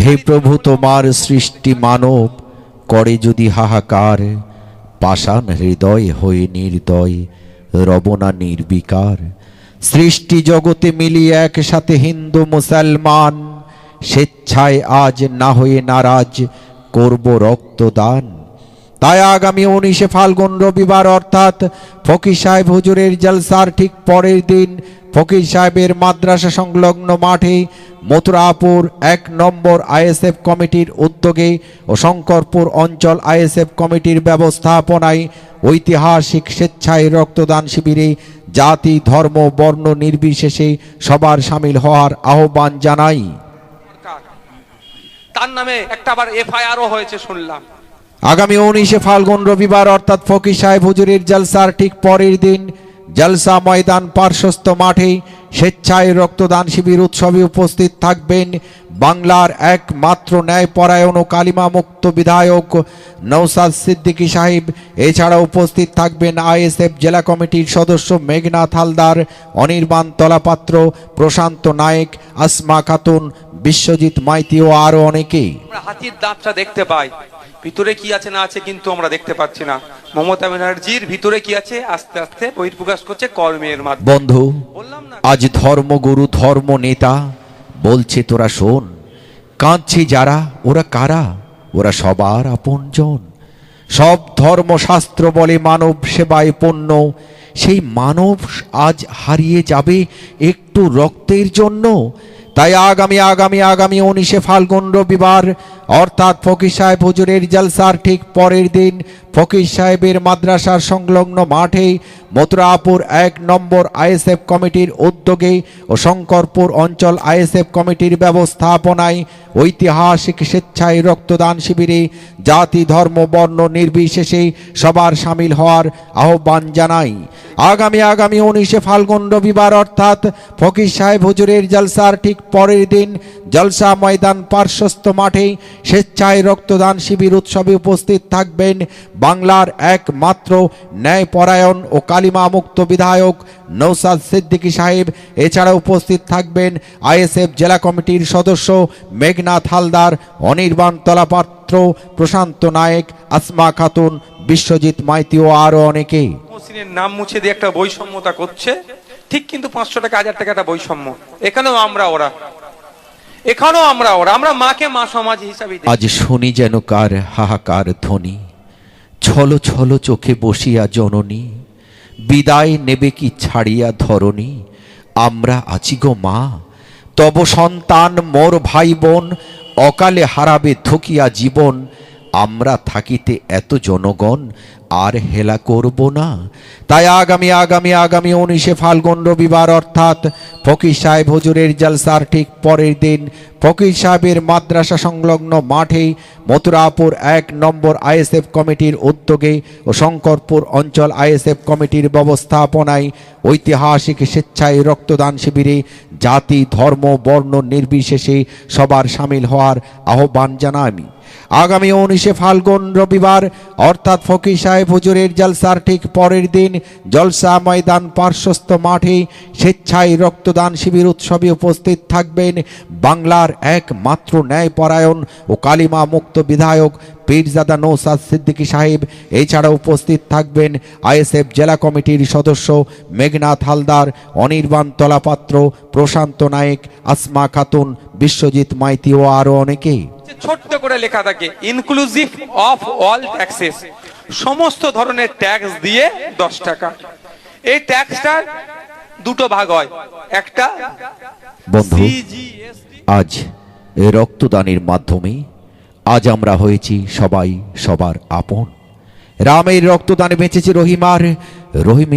হে প্রভু, তোমার সৃষ্টি মানব করে যদি হাহাকার, পাষাণ হৃদয় হয়ে নির্দয়, রবনা নির্বিকার। সৃষ্টি জগতে মিলিয়ে একসাথে হিন্দু, মুসলমান, স্বেচ্ছায় আজ না হয়ে নারাজ, করব রক্তদান। তাই আগামী উনিশে ফাল্গুন রবিবার অর্থাৎ ফকির সাহেব হুজুরের জলসার ঠিক পরের দিন ফকির সাহেবের মাদ্রাসা সংলগ্ন মাঠে মথুরাপুর এক নম্বর আইএসএফ কমিটির উদ্যোগে ও শঙ্করপুর অঞ্চল আইএসএফ কমিটির ব্যবস্থাপনায় ঐতিহাসিক স্বেচ্ছায় রক্তদান শিবিরে জাতি, ধর্ম, বর্ণ নির্বিশেষে সবার সামিল হওয়ার আহ্বান জানাই। তার নামে একটা আবার এফআইআরও হয়েছে শুনলাম। আগামী উনিশে ফাল্গুন রবিবার, অর্থাৎ ফকির সাহেব হুজুরের জলসার ঠিক পরের দিন জলসা ময়দান পার্শ্বস্থ মাঠে স্বেচ্ছায় রক্তদান শিবির উৎসবে উপস্থিত থাকবেন বাংলার একমাত্র ন্যায়পরায়ণ ও কালিমা মুক্ত বিধায়ক নৌসাদ সিদ্দিকী সাহেব। এছাড়া উপস্থিত থাকবেন আইএসএফ জেলা কমিটির সদস্য মেঘনাথ হালদার অনির্বাণ তলাপাত্র প্রশান্ত নায়েক আসমা খাতুন বিশ্বজিৎ মাইতি ও আরও অনেকেই। হাতির দাঁতটা দেখতে পাই। ভিতরে কি আছে না আছে কিন্তু আমরা দেখতে পাচ্ছি না। মমতা ব্যানার্জির ভিতরে কি আছে? আস্তে আস্তে বহির্প্রকাশ করছে কর্মের মাধ্যমে। বন্ধু বললাম আজ ধর্মগুরু ধর্ম নেতা বলছে, তোরা শোন, কাঁদছে যারা, ওরা কারা? ওরা সবার আপনজন সব ধর্মশাস্ত্র বলে মানব সেবায় পণ্য। সেই মানব আজ হারিয়ে যাবে একটু রক্তের জন্য। তাই আগামী আগামী আগামী উনিশে ফাল্গুন রবিবার অর্থাৎ ফকির সাহেব হুজুরের জলসার ঠিক পরের দিন ফকির সাহেবের মাদ্রাসার সংলগ্ন মাঠে মথুরাপুর এক নম্বর আইএসএফ কমিটির উদ্যোগে ও শঙ্করপুর অঞ্চল আইএসএফ কমিটির ব্যবস্থাপনায় ঐতিহাসিক স্বেচ্ছায় রক্তদান শিবিরে জাতি, ধর্ম, বর্ণ নির্বিশেষে সবার সামিল হওয়ার আহ্বান জানাই। আগামী আগামী উনিশে ফাল্গুন রবিবার অর্থাৎ ফকির সাহেব হুজুরের জলসার ঠিক পরের দিন জলসা ময়দান পার্শ্বস্থ মাঠে স্বেচ্ছায় রক্তদান শিবির উৎসবে উপস্থিত থাকবেন বাংলার একমাত্র ন্যায়পরায়ণ ও কালিমা মুক্ত বিধায়ক নৌসাদ সিদ্দিকী সাহেব। এছাড়া উপস্থিত থাকবেন আইএসএফ জেলা কমিটির সদস্য মেঘনাথ হালদার, অনির্বাণ তলাপাত্র, প্রশান্ত নায়েক, আসমা খাতুন, বিশ্বজিৎ মাইতি ও আরও অনেকে নাম মুছে দিয়ে একটা বৈষম্যতা করছে। ঠিক কিন্তু পাঁচশো টাকা, হাজার টাকা একটা বৈষম্য। এখানেও আমরা ওরা এখানেও আমরা ওরা, আমরা মাকে মা সমাজ হিসাবে আজ শুনি যেন কার হাহাকার ধ্বনি। ছল ছল চোখে বসিয়া জননী, বিদায় নেবে কি ছাড়িয়া ধরণী। আমরা আছি গো মা, তব সন্তান মোর ভাই বোন অকালে হারাবে থকিয়া জীবন। আমরা থাকিতে এত জনগণ আর হেলা করব না। তাই আগামী আগামী আগামী উনিশে ফাল্গুন রবিবার অর্থাৎ ফকির সাহেব হজুরের জালসার ঠিক পরের দিন ফকির সাহেবের মাদ্রাসা সংলগ্ন মাঠে মথুরাপুর এক নম্বর আইএসএফ কমিটির উদ্যোগে ও শঙ্করপুর অঞ্চল আইএসএফ কমিটির ব্যবস্থাপনায় ঐতিহাসিক স্বেচ্ছায় রক্তদান শিবিরে জাতি, ধর্ম, বর্ণ নির্বিশেষে সবার সামিল হওয়ার আহ্বান জানামি আগামী উনিশে ফাল্গুন রবিবার, অর্থাৎ ফকির সাহেব হুজুরের জলসার ঠিক পরের দিন জলসা ময়দান পার্শ্বস্থ মাঠে স্বেচ্ছায় রক্তদান শিবির উৎসবে উপস্থিত থাকবেন বাংলার একমাত্র ন্যায়পরায়ণ ও কালিমা মুক্ত বিধায়ক পীরজাদা নৌসাদ সিদ্দিকী সাহেব। এছাড়া উপস্থিত থাকবেন আইএসএফ জেলা কমিটির সদস্য মেঘনাথ হালদার, অনির্বাণ তলাপাত্র, প্রশান্ত নায়েক, আসমা খাতুন, বিশ্বজিৎ মাইতি ও আরও অনেকেই। ছোট্ট করে লেখা থাকে ইনক্লুসিভ অফ অল ট্যাক্সেস সমস্ত ধরনের ট্যাক্স দিয়ে দশ টাকা। এই ট্যাক্সটার দুটো ভাগ হয়। একটা বন্ধু আজ রক্তদানের মাধ্যমে আজ আমরা হয়েছি সবাই সবার আপন। রামের রক্তদানে বেঁচেছে রহিমার রহিমের